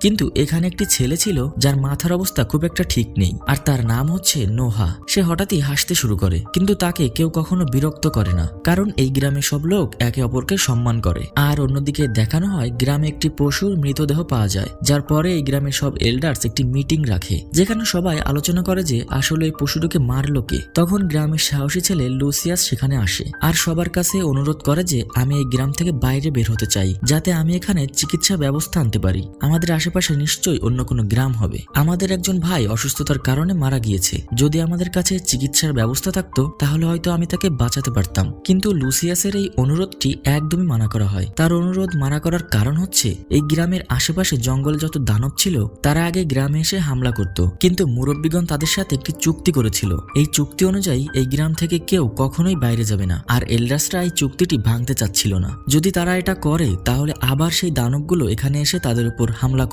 কিন্তু এখানে একটি ছেলে ছিল যার মাথার অবস্থা খুব একটা ঠিক নেই, আর তার নাম হচ্ছে নোহা। সে হঠাৎই হাসতে শুরু করে, কিন্তু তাকে কেউ কখনো বিরক্ত করে না, কারণ এই গ্রামে সব লোক একে অপরকে সম্মান করে। আর অন্যদিকে দেখানো হয়, গ্রামে একটি পশুর মৃতদেহ পাওয়া যায়, যার পরে এই গ্রামের সব এল্ডার্স একটি মিটিং রাখে, যেখানে সবাই আলোচনা করে যে আসলে এই পশুটিকে মারলো কে। তখন গ্রামের সাহসী ছেলে লুসিয়াস সেখানে আসে, আর সবার কাছে অনুরোধ করে যে আমি এই গ্রাম থেকে বাইরে বের হতে চাই, যাতে আমি এখানে চিকিৎসা ব্যবস্থা আনতে পারি। আমাদের আশেপাশে নিশ্চয়ই অন্য কোনো গ্রাম হবে। আমাদের একজন ভাই অসুস্থতার কারণে মারা গিয়েছে। যদি আমাদের কাছে চিকিৎসার ব্যবস্থা থাকতো, তাহলে হয়তো আমি তাকে বাঁচাতে পারতাম। কিন্তু লুসিয়াসের এই অনুরোধটি একদমই মানা করা হয়। তার অনুরোধ মানা করার কারণ হচ্ছে, এই গ্রামের আশেপাশে জঙ্গলে যত দানব ছিল, তারা আগে গ্রামে এসে হামলা করত। কিন্তু মুরব্বীগণ তাদের সাথে একটি চুক্তি করেছিল। এই চুক্তি অনুযায়ী এই গ্রাম থেকে কেউ কখনোই বাইরে যাবে না, আর এলডাসরা এই চুক্তিটি ভাঙতে চাচ্ছিল না। যদি তারা এটা করে, তাহলে আবার সেই দানবগুলো এখানে এসে তাদের উপর হামলা